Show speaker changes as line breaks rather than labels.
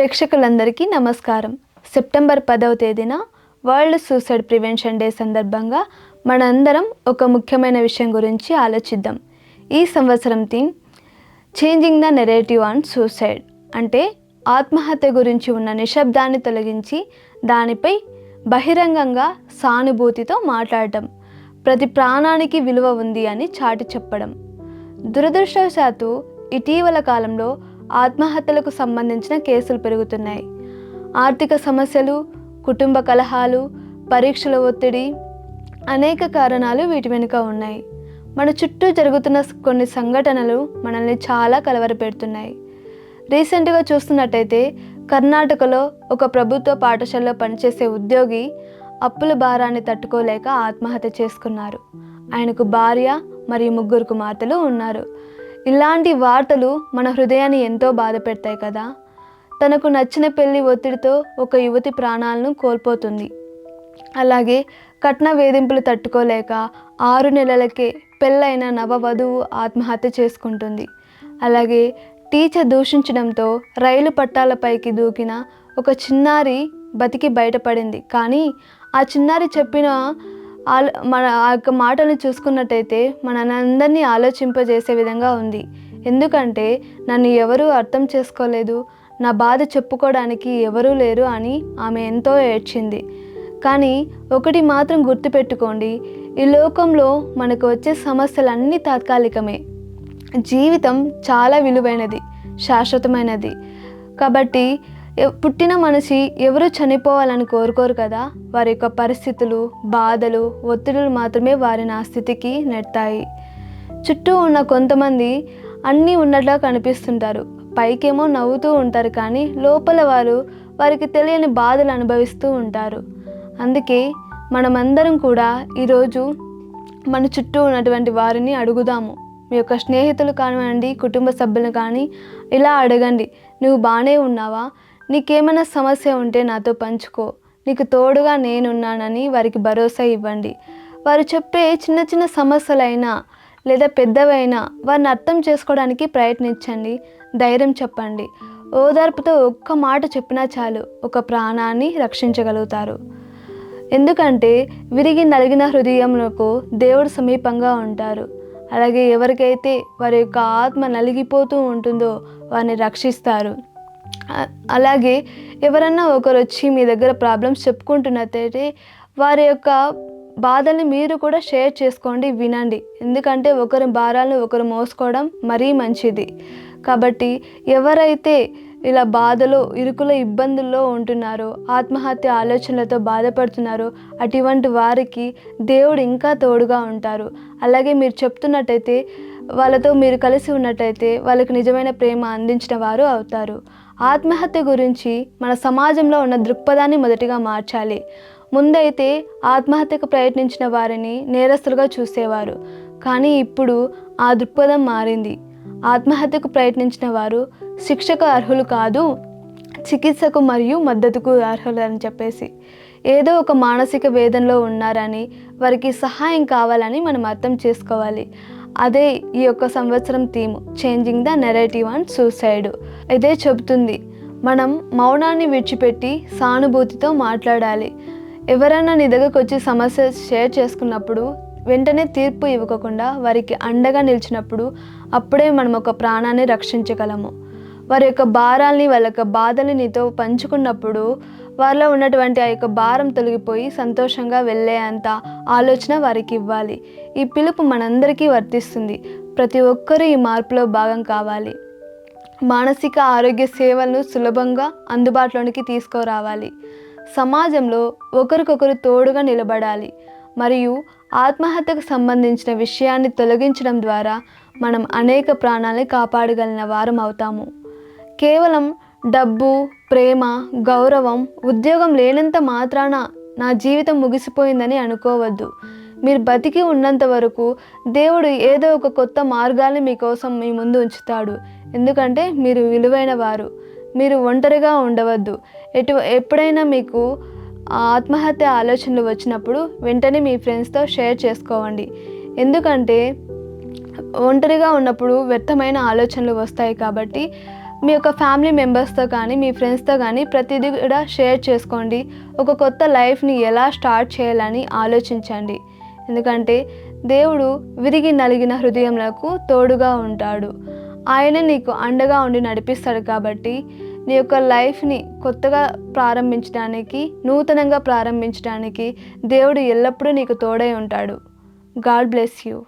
ప్రేక్షకులందరికీ నమస్కారం. సెప్టెంబర్ పదవ తేదీన వరల్డ్ సూసైడ్ ప్రివెన్షన్ డే సందర్భంగా మనందరం ఒక ముఖ్యమైన విషయం గురించి ఆలోచిద్దాం. ఈ సంవత్సరం theme changing the narrative on suicide అంటే ఆత్మహత్య గురించి ఉన్న నిశ్శబ్దాన్ని తొలగించి దానిపై బహిరంగంగా సానుభూతితో మాట్లాడటం ప్రతి ప్రాణానికి విలువ ఉంది అని చాటి చెప్పడం. దురదృష్టవశాత్తు ఇటీవల కాలంలో ఆత్మహత్యలకు సంబంధించిన కేసులు పెరుగుతున్నాయి. ఆర్థిక సమస్యలు కుటుంబ కలహాలు పరీక్షల ఒత్తిడి అనేక కారణాలు వీటి వెనుక ఉన్నాయి. మన చుట్టూ జరుగుతున్న కొన్ని సంఘటనలు మనల్ని చాలా కలవరపెడుతున్నాయి. రీసెంట్గా చూస్తున్నట్టయితే కర్ణాటకలో ఒక ప్రభుత్వ పాఠశాలలో పనిచేసే ఉద్యోగి అప్పుల భారాన్ని తట్టుకోలేక ఆత్మహత్య చేసుకున్నారు. ఆయనకు భార్య మరియు ముగ్గురు కుమార్తెలు ఉన్నారు. ఇలాంటి వార్తలు మన హృదయాన్ని ఎంతో బాధ పెడతాయి కదా. తనకు నచ్చిన పెళ్ళి ఒత్తిడితో ఒక యువతి ప్రాణాలను కోల్పోతుంది. అలాగే కట్న వేధింపులు తట్టుకోలేక ఆరు నెలలకే పెళ్ళైన నవవధువు ఆత్మహత్య చేసుకుంటుంది. అలాగే టీచర్ దూషించడంతో రైలు పట్టాలపైకి దూకిన ఒక చిన్నారి బతికి బయటపడింది. కానీ ఆ చిన్నారి చెప్పిన ఆలో మన ఆ యొక్క మాటలను చూసుకున్నట్టయితే మనందరినీ ఆలోచింపజేసే విధంగా ఉంది. ఎందుకంటే నన్ను ఎవరూ అర్థం చేసుకోలేదు. నా బాధ చెప్పుకోవడానికి ఎవరూ లేరు అని ఆమె ఎంతో ఏడ్చింది. కానీ ఒకటి మాత్రం గుర్తుపెట్టుకోండి. ఈ లోకంలో మనకు వచ్చే సమస్యలన్నీ తాత్కాలికమే. జీవితం చాలా విలువైనది శాశ్వతమైనది. కాబట్టి పుట్టిన మనిషి ఎవరు చనిపోవాలని కోరుకోరు కదా? వారి యొక్క పరిస్థితులు బాధలు ఒత్తిడులు మాత్రమే వారిని ఆ స్థితికి నెడతాయి. చుట్టూ ఉన్న కొంతమంది అన్నీ ఉన్నట్లా కనిపిస్తుంటారు. పైకేమో నవ్వుతూ ఉంటారు కానీ లోపల వారు వారికి తెలియని బాధలు అనుభవిస్తూ ఉంటారు. అందుకే మనమందరం కూడా ఈరోజు మన చుట్టూ ఉన్నటువంటి వారిని అడుగుదాము. మీ యొక్క స్నేహితులు కానివ్వండి కుటుంబ సభ్యులు కానీ ఇలా అడగండి. నువ్వు బాగానే ఉన్నావా? నీకేమైనా సమస్య ఉంటే నాతో పంచుకో. నీకు తోడుగా నేనున్నానని వారికి భరోసా ఇవ్వండి. వారు చెప్పే చిన్న చిన్న సమస్యలైనా లేదా పెద్దవైనా వారిని అర్థం చేసుకోవడానికి ప్రయత్నించండి. ధైర్యం చెప్పండి. ఓదార్పుతో ఒక్క మాట చెప్పినా చాలు ఒక ప్రాణాన్ని రక్షించగలుగుతారు. ఎందుకంటే విరిగి నలిగిన హృదయములకు దేవుడు సమీపంగా ఉంటారు. అలాగే ఎవరికైతే వారి యొక్క ఆత్మ నలిగిపోతూ ఉంటుందో వారిని రక్షిస్తారు. అలాగే ఎవరన్నా ఒకరు వచ్చి మీ దగ్గర ప్రాబ్లమ్స్ చెప్పుకుంటున్నట్టయితే వారి యొక్క బాధల్ని మీరు కూడా షేర్ చేసుకోండి వినండి. ఎందుకంటే ఒకరి భారాలను ఒకరు మోసుకోవడం మరీ మంచిది. కాబట్టి ఎవరైతే ఇలా బాధలో ఇరుకుల ఇబ్బందుల్లో ఉంటున్నారో ఆత్మహత్య ఆలోచనలతో బాధపడుతున్నారో అటువంటి వారికి దేవుడు ఇంకా తోడుగా ఉంటారు. అలాగే మీరు చెప్తున్నట్టయితే వాళ్ళతో మీరు కలిసి ఉన్నట్టయితే వాళ్ళకి నిజమైన ప్రేమ అందించిన వారు అవుతారు. ఆత్మహత్య గురించి మన సమాజంలో ఉన్న దృక్పథాన్ని మొదటిగా మార్చాలి. ముందైతే ఆత్మహత్యకు ప్రయత్నించిన వారిని నేరస్తులుగా చూసేవారు. కానీ ఇప్పుడు ఆ దృక్పథం మారింది. ఆత్మహత్యకు ప్రయత్నించిన వారు శిక్షకు అర్హులు కాదు చికిత్సకు మరియు మద్దతుకు అర్హులు అని చెప్పేసి. ఏదో ఒక మానసిక వేదనలో ఉన్నారని వారికి సహాయం కావాలని మనం అర్థం చేసుకోవాలి. అదే ఈ యొక్క సంవత్సరం theme changing the narrative and suicide ఇదే చెబుతుంది. మనం మౌనాన్ని విడిచిపెట్టి సానుభూతితో మాట్లాడాలి. ఎవరైనా నీ దగ్గరకు వచ్చి సమస్య షేర్ చేసుకున్నప్పుడు వెంటనే తీర్పు ఇవ్వకుండా వారికి అండగా నిలిచినప్పుడు అప్పుడే మనం ఒక ప్రాణాన్ని రక్షించగలము. వారి యొక్క భారాల్ని వాళ్ళ యొక్క బాధల్ని నీతో పంచుకున్నప్పుడు వారిలో ఉన్నటువంటి ఆ యొక్క భారం తొలగిపోయి సంతోషంగా వెళ్ళే అంత ఆలోచన వారికి ఇవ్వాలి. ఈ పిలుపు మనందరికీ వర్తిస్తుంది. ప్రతి ఒక్కరూ ఈ మార్పులో భాగం కావాలి. మానసిక ఆరోగ్య సేవలను సులభంగా అందుబాటులోనికి తీసుకురావాలి. సమాజంలో ఒకరికొకరు తోడుగా నిలబడాలి. మరియు ఆత్మహత్యకు సంబంధించిన విషయాన్ని తొలగించడం ద్వారా మనం అనేక ప్రాణాలను కాపాడగలిగిన వారం అవుతాము. కేవలం డబ్బు ప్రేమ గౌరవం ఉద్యోగం లేనంత మాత్రాన నా జీవితం ముగిసిపోయిందని అనుకోవద్దు. మీరు బతికి ఉన్నంత వరకు దేవుడు ఏదో ఒక కొత్త మార్గాన్ని మీకోసం మీ ముందు ఉంచుతాడు. ఎందుకంటే మీరు విలువైన వారు. మీరు ఒంటరిగా ఉండవద్దు. ఎటు ఎప్పుడైనా మీకు ఆత్మహత్య ఆలోచనలు వచ్చినప్పుడు వెంటనే మీ ఫ్రెండ్స్తో షేర్ చేసుకోవండి. ఎందుకంటే ఒంటరిగా ఉన్నప్పుడు వ్యర్థమైన ఆలోచనలు వస్తాయి కాబట్టి మీ యొక్క ఫ్యామిలీ మెంబర్స్తో కానీ మీ ఫ్రెండ్స్తో కానీ ప్రతిదీ కూడా షేర్ చేసుకోండి. ఒక కొత్త లైఫ్ని ఎలా స్టార్ట్ చేయాలని ఆలోచించండి. ఎందుకంటే దేవుడు విరిగి నలిగిన హృదయంలకు తోడుగా ఉంటాడు. ఆయన నీకు అండగా ఉండి నడిపిస్తాడు కాబట్టి నీ యొక్క లైఫ్ని కొత్తగా ప్రారంభించడానికి నూతనంగా ప్రారంభించడానికి దేవుడు ఎల్లప్పుడూ నీకు తోడై ఉంటాడు. God bless you